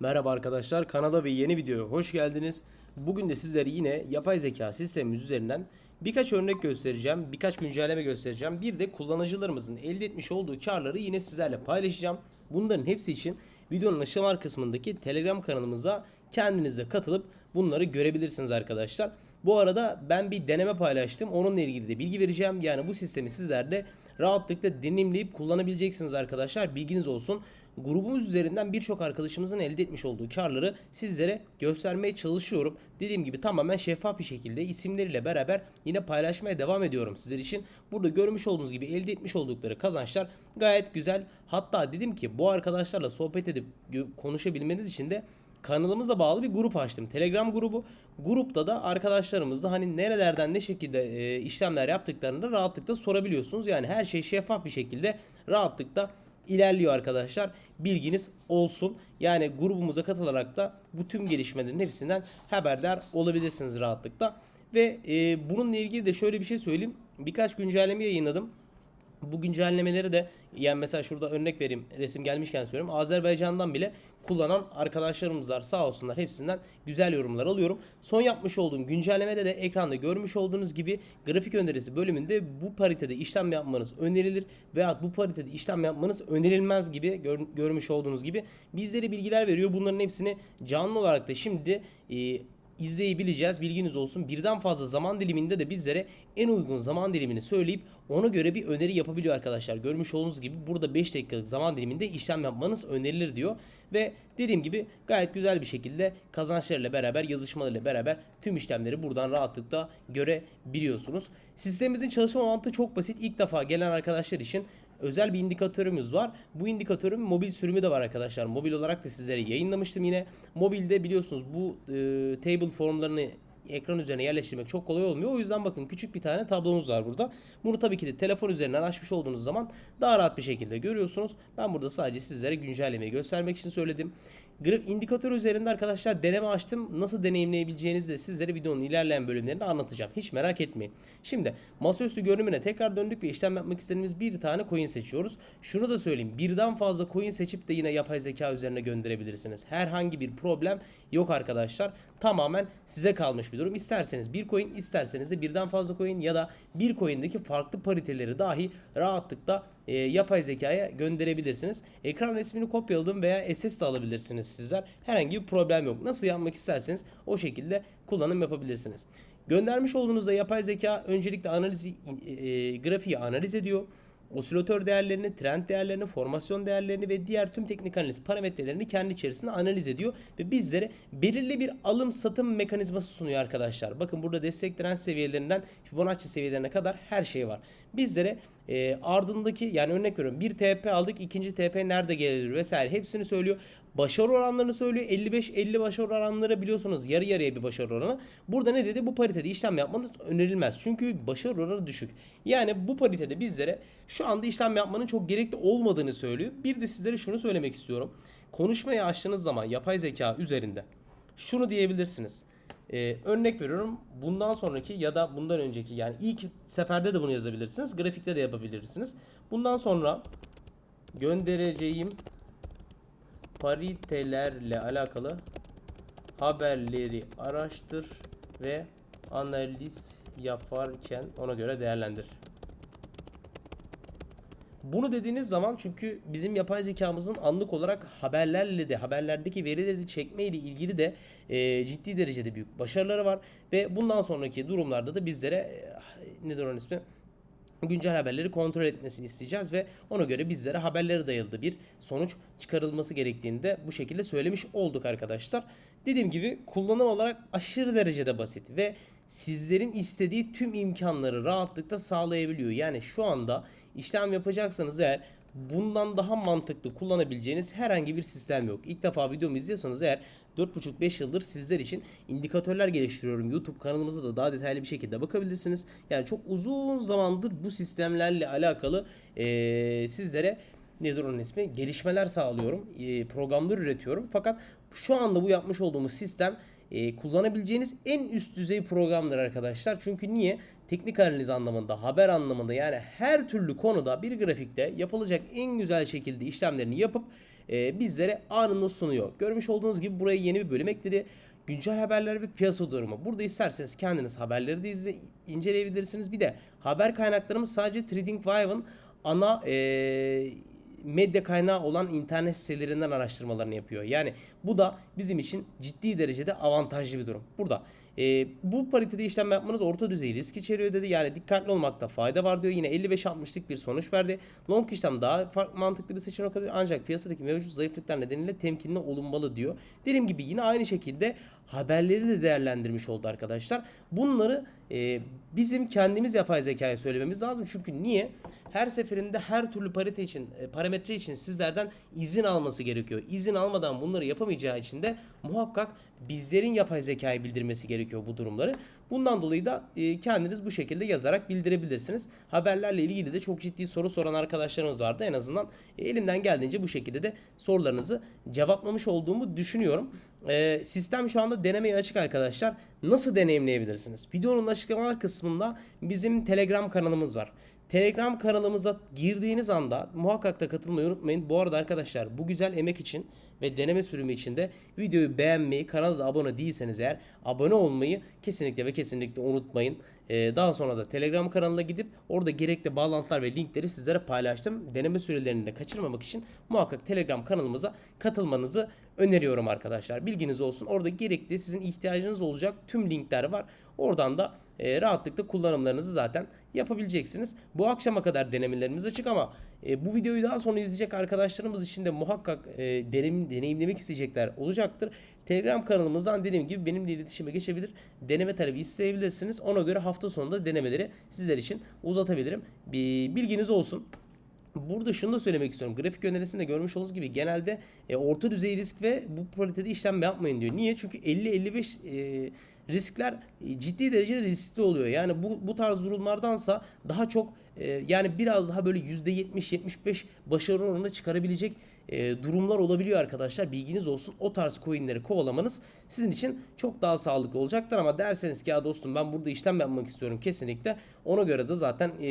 Merhaba arkadaşlar kanala ve yeni videoya hoş geldiniz. Bugün de sizlere yine yapay zeka sistemimiz üzerinden birkaç örnek göstereceğim, birkaç güncelleme göstereceğim. Bir de kullanıcılarımızın elde etmiş olduğu karları yine sizlerle paylaşacağım. Bunların hepsi için videonun aşağılar kısmındaki Telegram kanalımıza kendinize katılıp bunları görebilirsiniz arkadaşlar. Bu arada ben bir deneme paylaştım. Onunla ilgili de bilgi vereceğim. Yani bu sistemi sizler de rahatlıkla deneyimleyip kullanabileceksiniz arkadaşlar. Bilginiz olsun. Grubumuz üzerinden birçok arkadaşımızın elde etmiş olduğu karları sizlere göstermeye çalışıyorum. Dediğim gibi tamamen şeffaf bir şekilde isimleriyle beraber yine paylaşmaya devam ediyorum sizler için. Burada görmüş olduğunuz gibi elde etmiş oldukları kazançlar gayet güzel. Hatta dedim ki bu arkadaşlarla sohbet edip konuşabilmeniz için de kanalımıza bağlı bir grup açtım. Telegram grubu. Grupta da arkadaşlarımızla hani nerelerden ne şekilde e, işlemler yaptıklarını da rahatlıkla sorabiliyorsunuz. Yani her şey şeffaf bir şekilde rahatlıkla ilerliyor arkadaşlar. Bilginiz olsun. Yani grubumuza katılarak da bu tüm gelişmelerin hepsinden haberdar olabilirsiniz rahatlıkla. Ve e, bununla ilgili de şöyle bir şey söyleyeyim. Birkaç güncelleme yayınladım. Bu güncellemeleri de yani mesela şurada örnek vereyim resim gelmişken söylüyorum. Azerbaycan'dan bile kullanan arkadaşlarımız var sağ olsunlar hepsinden güzel yorumlar alıyorum. Son yapmış olduğum güncellemede de ekranda görmüş olduğunuz gibi grafik önerisi bölümünde bu paritede işlem yapmanız önerilir veya bu paritede işlem yapmanız önerilmez gibi gör- görmüş olduğunuz gibi bizlere bilgiler veriyor. Bunların hepsini canlı olarak da şimdi e, izleyebileceğiz. Bilginiz olsun. Birden fazla zaman diliminde de bizlere en uygun zaman dilimini söyleyip ona göre bir öneri yapabiliyor arkadaşlar. Görmüş olduğunuz gibi burada 5 dakikalık zaman diliminde işlem yapmanız önerilir diyor. Ve dediğim gibi gayet güzel bir şekilde kazançlarıyla beraber yazışmalarıyla beraber tüm işlemleri buradan rahatlıkla görebiliyorsunuz. Sistemimizin çalışma mantığı çok basit. İlk defa gelen arkadaşlar için özel bir indikatörümüz var. Bu indikatörün mobil sürümü de var arkadaşlar. Mobil olarak da sizlere yayınlamıştım yine. Mobilde biliyorsunuz bu e, table formlarını ekran üzerine yerleştirmek çok kolay olmuyor. O yüzden bakın küçük bir tane tablomuz var burada. Bunu tabii ki de telefon üzerinden açmış olduğunuz zaman daha rahat bir şekilde görüyorsunuz. Ben burada sadece sizlere güncellemeyi göstermek için söyledim. Graf indikatör üzerinde arkadaşlar deneme açtım. Nasıl deneyimleyebileceğinizi de sizlere videonun ilerleyen bölümlerinde anlatacağım. Hiç merak etmeyin. Şimdi masaüstü görünümüne tekrar döndük ve işlem yapmak istediğimiz bir tane coin seçiyoruz. Şunu da söyleyeyim. Birden fazla coin seçip de yine yapay zeka üzerine gönderebilirsiniz. Herhangi bir problem yok arkadaşlar. Tamamen size kalmış bir durum. İsterseniz bir coin, isterseniz de birden fazla coin ya da bir coin'deki farklı pariteleri dahi rahatlıkla e, yapay zekaya gönderebilirsiniz. Ekran resmini kopyaladım veya SS de alabilirsiniz sizler. Herhangi bir problem yok. Nasıl yapmak isterseniz o şekilde kullanım yapabilirsiniz. Göndermiş olduğunuzda yapay zeka öncelikle analizi e, e, grafiği analiz ediyor. Osilatör değerlerini, trend değerlerini, formasyon değerlerini ve diğer tüm teknik analiz parametrelerini kendi içerisinde analiz ediyor ve bizlere belirli bir alım satım mekanizması sunuyor arkadaşlar. Bakın burada destek direnç seviyelerinden Fibonacci seviyelerine kadar her şey var. Bizlere e, ardındaki yani örnek veriyorum bir TP aldık ikinci TP nerede gelir vesaire hepsini söylüyor. Başarı oranlarını söylüyor. 55-50 başarı oranları biliyorsunuz yarı yarıya bir başarı oranı. Burada ne dedi? Bu paritede işlem yapmanız önerilmez. Çünkü başarı oranı düşük. Yani bu paritede bizlere şu anda işlem yapmanın çok gerekli olmadığını söylüyor. Bir de sizlere şunu söylemek istiyorum. Konuşmayı açtığınız zaman yapay zeka üzerinde şunu diyebilirsiniz. Ee, örnek veriyorum bundan sonraki ya da bundan önceki yani ilk seferde de bunu yazabilirsiniz. Grafikte de yapabilirsiniz. Bundan sonra göndereceğim paritelerle alakalı haberleri araştır ve analiz yaparken ona göre değerlendir. Bunu dediğiniz zaman çünkü bizim yapay zekamızın anlık olarak haberlerle de haberlerdeki verileri çekme ile ilgili de e, ciddi derecede büyük başarıları var ve bundan sonraki durumlarda da bizlere e, nedir onun ismi? Güncel haberleri kontrol etmesini isteyeceğiz ve ona göre bizlere haberlere dayalı bir sonuç çıkarılması gerektiğini de bu şekilde söylemiş olduk arkadaşlar. Dediğim gibi kullanım olarak aşırı derecede basit ve sizlerin istediği tüm imkanları rahatlıkla sağlayabiliyor. Yani şu anda işlem yapacaksanız eğer bundan daha mantıklı kullanabileceğiniz herhangi bir sistem yok. İlk defa videomu izliyorsanız eğer 4,5-5 yıldır sizler için indikatörler geliştiriyorum. YouTube kanalımızda da daha detaylı bir şekilde bakabilirsiniz. Yani çok uzun zamandır bu sistemlerle alakalı eee, sizlere nedir onun ismi? Gelişmeler sağlıyorum. Eee, programlar üretiyorum. Fakat şu anda bu yapmış olduğumuz sistem e, kullanabileceğiniz en üst düzey programdır arkadaşlar. Çünkü niye? Teknik analiz anlamında, haber anlamında yani her türlü konuda bir grafikte yapılacak en güzel şekilde işlemlerini yapıp e, bizlere anında sunuyor. Görmüş olduğunuz gibi buraya yeni bir bölüm ekledi. Güncel haberler ve piyasa durumu. Burada isterseniz kendiniz haberleri de izle, inceleyebilirsiniz. Bir de haber kaynaklarımız sadece TradingView'ın ana e, medya kaynağı olan internet sitelerinden araştırmalarını yapıyor. Yani bu da bizim için ciddi derecede avantajlı bir durum. Burada e, bu paritede işlem yapmanız orta düzey risk içeriyor dedi. Yani dikkatli olmakta fayda var diyor. Yine 55-60'lık bir sonuç verdi. Long işlem daha farklı, mantıklı bir seçenek olabilir. Ancak piyasadaki mevcut zayıflıklar nedeniyle temkinli olunmalı diyor. Dediğim gibi yine aynı şekilde haberleri de değerlendirmiş oldu arkadaşlar. Bunları e, bizim kendimiz yapay zekaya söylememiz lazım. Çünkü niye? Her seferinde her türlü parite için, e, parametre için sizlerden izin alması gerekiyor. İzin almadan bunları yapamayacağı için de muhakkak bizlerin yapay zekayı bildirmesi gerekiyor bu durumları. Bundan dolayı da e, kendiniz bu şekilde yazarak bildirebilirsiniz. Haberlerle ilgili de çok ciddi soru soran arkadaşlarımız vardı. En azından e, elimden geldiğince bu şekilde de sorularınızı cevaplamış olduğumu düşünüyorum. Sistem şu anda denemeye açık arkadaşlar. Nasıl deneyimleyebilirsiniz? Videonun açıklamalar kısmında bizim Telegram kanalımız var. Telegram kanalımıza girdiğiniz anda muhakkak da katılmayı unutmayın. Bu arada arkadaşlar bu güzel emek için ve deneme sürümü için de videoyu beğenmeyi, kanala da abone değilseniz eğer abone olmayı kesinlikle ve kesinlikle unutmayın. Ee, daha sonra da Telegram kanalına gidip orada gerekli bağlantılar ve linkleri sizlere paylaştım. Deneme sürelerini de kaçırmamak için muhakkak Telegram kanalımıza katılmanızı öneriyorum arkadaşlar. Bilginiz olsun. Orada gerekli sizin ihtiyacınız olacak tüm linkler var. Oradan da e, rahatlıkla kullanımlarınızı zaten yapabileceksiniz. Bu akşama kadar denemelerimiz açık ama e, bu videoyu daha sonra izleyecek arkadaşlarımız için de muhakkak e, deneyim, deneyimlemek isteyecekler olacaktır. Telegram kanalımızdan dediğim gibi benimle iletişime geçebilir. Deneme talebi isteyebilirsiniz. Ona göre hafta sonunda denemeleri sizler için uzatabilirim. Bir bilginiz olsun. Burada şunu da söylemek istiyorum. Grafik önerisinde görmüş olduğunuz gibi genelde e, orta düzey risk ve bu paritede işlem yapmayın diyor. Niye? Çünkü 50-55 e, riskler e, ciddi derecede riskli oluyor. Yani bu, bu tarz durumlardansa daha çok e, yani biraz daha böyle %70-75 başarı oranı çıkarabilecek e, durumlar olabiliyor arkadaşlar. Bilginiz olsun. O tarz coinleri kovalamanız sizin için çok daha sağlıklı olacaktır ama derseniz ki ya dostum ben burada işlem yapmak istiyorum kesinlikle. Ona göre de zaten e,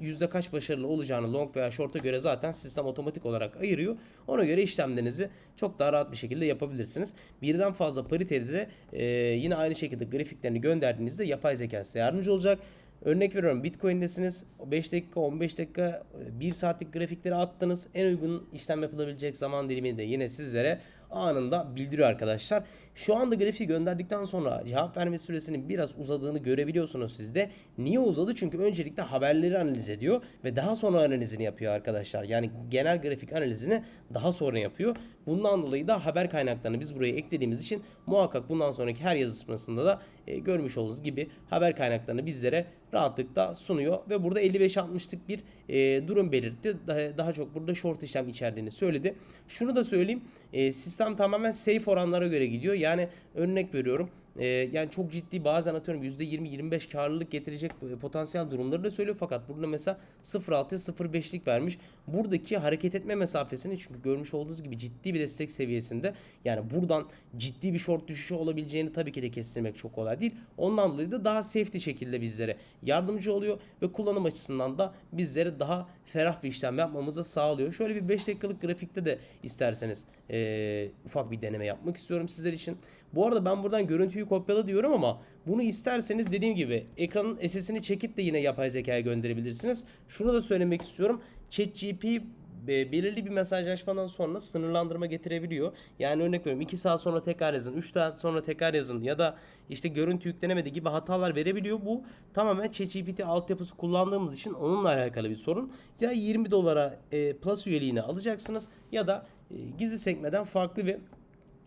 yüzde kaç başarılı olacağını long veya short'a göre zaten sistem otomatik olarak ayırıyor. Ona göre işlemlerinizi çok daha rahat bir şekilde yapabilirsiniz. Birden fazla paritede de e, yine aynı şekilde grafiklerini gönderdiğinizde yapay zeka size yardımcı olacak. Örnek veriyorum Bitcoin'desiniz 5 dakika 15 dakika 1 saatlik grafikleri attınız. En uygun işlem yapılabilecek zaman dilimini de yine sizlere anında bildiriyor arkadaşlar. Şu anda grafiği gönderdikten sonra cevap verme süresinin biraz uzadığını görebiliyorsunuz siz de. Niye uzadı? Çünkü öncelikle haberleri analiz ediyor ve daha sonra analizini yapıyor arkadaşlar. Yani genel grafik analizini daha sonra yapıyor. Bundan dolayı da haber kaynaklarını biz buraya eklediğimiz için muhakkak bundan sonraki her yazışmasında da e, görmüş olduğunuz gibi haber kaynaklarını bizlere rahatlıkla sunuyor ve burada 55-60'lık bir e, durum belirtti. Daha, daha çok burada short işlem içerdiğini söyledi. Şunu da söyleyeyim. E, sistem tamamen safe oranlara göre gidiyor. Yani örnek veriyorum. E, yani çok ciddi bazen atıyorum %20-25 karlılık getirecek potansiyel durumları da söylüyor. Fakat burada mesela 0.6'ya 0.5'lik vermiş. Buradaki hareket etme mesafesini çünkü görmüş olduğunuz gibi ciddi bir destek seviyesinde. Yani buradan ciddi bir short düşüşü olabileceğini tabii ki de kestirmek çok kolay değil. Ondan dolayı da daha safety şekilde bizlere yardımcı oluyor ve kullanım açısından da bizlere daha ferah bir işlem yapmamıza sağlıyor. Şöyle bir 5 dakikalık grafikte de isterseniz ee, ufak bir deneme yapmak istiyorum sizler için. Bu arada ben buradan görüntüyü kopyala diyorum ama bunu isterseniz dediğim gibi ekranın SS'ini çekip de yine yapay zekaya gönderebilirsiniz. Şunu da söylemek istiyorum. ChatGPT e, belirli bir mesajlaşmadan sonra sınırlandırma getirebiliyor. Yani örnek veriyorum 2 saat sonra tekrar yazın, 3 saat sonra tekrar yazın ya da işte görüntü yüklenemedi gibi hatalar verebiliyor. Bu tamamen ChatGPT altyapısı kullandığımız için onunla alakalı bir sorun. Ya 20 dolara e, Plus üyeliğini alacaksınız ya da e, gizli sekmeden farklı bir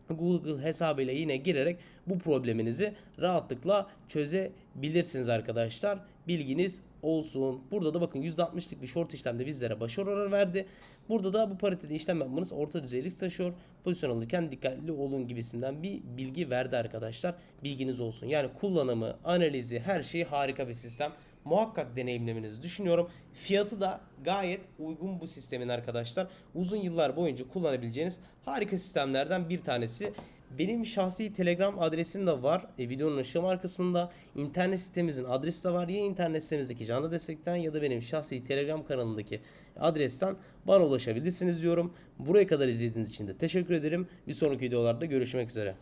Google hesabıyla yine girerek bu probleminizi rahatlıkla çözebilirsiniz arkadaşlar. Bilginiz olsun. Burada da bakın %60'lık bir short işlemde bizlere başarı oranı verdi. Burada da bu paritede işlem yapmanız orta düzey risk taşıyor. Pozisyon alırken dikkatli olun gibisinden bir bilgi verdi arkadaşlar. Bilginiz olsun. Yani kullanımı, analizi, her şeyi harika bir sistem muhakkak deneyimlemenizi düşünüyorum. Fiyatı da gayet uygun bu sistemin arkadaşlar. Uzun yıllar boyunca kullanabileceğiniz harika sistemlerden bir tanesi. Benim şahsi Telegram adresim de var. E, videonun aşağılar kısmında internet sitemizin adresi de var. Ya internet sitemizdeki canlı destekten ya da benim şahsi Telegram kanalındaki adresten bana ulaşabilirsiniz diyorum. Buraya kadar izlediğiniz için de teşekkür ederim. Bir sonraki videolarda görüşmek üzere.